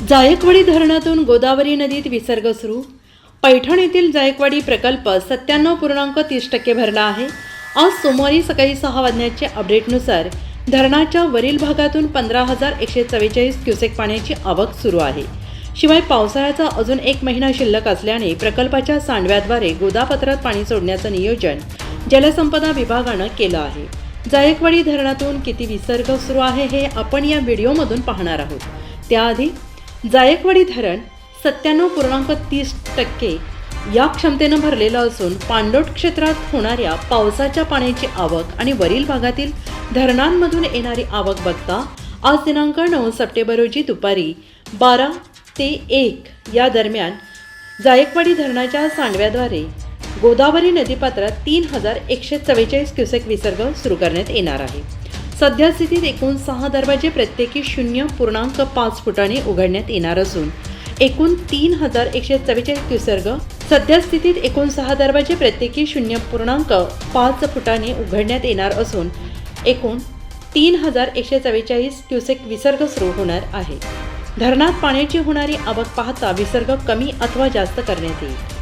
जायकवाडी धरणातून गोदावरी नदीत विसर्ग सुरू. पैठण येथील जायकवाडी प्रकल्प सत्त्याण्णव पूर्णांक तीस टक्के भरला आहे. आज सोमवारी सकाळी सहा वाजण्याच्या अपडेटनुसार धरणाच्या वरील भागातून पंधरा हजार एकशे चव्वेचाळीस क्युसेक पाण्याची आवक सुरू आहे. शिवाय पावसाळ्याचा अजून एक महिना शिल्लक असल्याने प्रकल्पाच्या सांडव्याद्वारे गोदापत्रात पाणी सोडण्याचं नियोजन जलसंपदा विभागानं केलं आहे. जायकवाडी धरणातून किती विसर्ग सुरू आहे हे आपण या व्हिडिओमधून पाहणार आहोत. त्याआधी जायकवाडी धरण सत्त्याण्णव पूर्णांक तीस टक्के या क्षमतेनं भरलेलं असून पाणलोट क्षेत्रात होणाऱ्या पावसाच्या पाण्याची आवक आणि वरील भागातील धरणांमधून येणारी आवक बघता आज दिनांक नऊ सप्टेंबर रोजी दुपारी बारा ते एक या दरम्यान जायकवाडी धरणाच्या सांडव्याद्वारे गोदावरी नदीपात्रात तीन हजार एकशे चव्वेचाळीस क्युसेक विसर्ग सुरू करण्यात येणार आहे. सध्या स्थितीत एकूण सहा दरवाजे प्रत्येकी शून्य पूर्णांक पाच फुटाने उघडण्यात येणार असून एकूण तीन हजार एकशे चव्वेचाळीस क्युसर्ग सध्या स्थितीत एकूण सहा दरवाजे प्रत्येकी शून्य पूर्णांक पाच फुटाने उघडण्यात येणार असून एकूण तीन हजार एकशे चव्वेचाळीस क्युसेक विसर्ग सुरू होणार आहे. धरणात पाण्याची होणारी आवक पाहता विसर्ग कमी अथवा जास्त करण्यात येईल.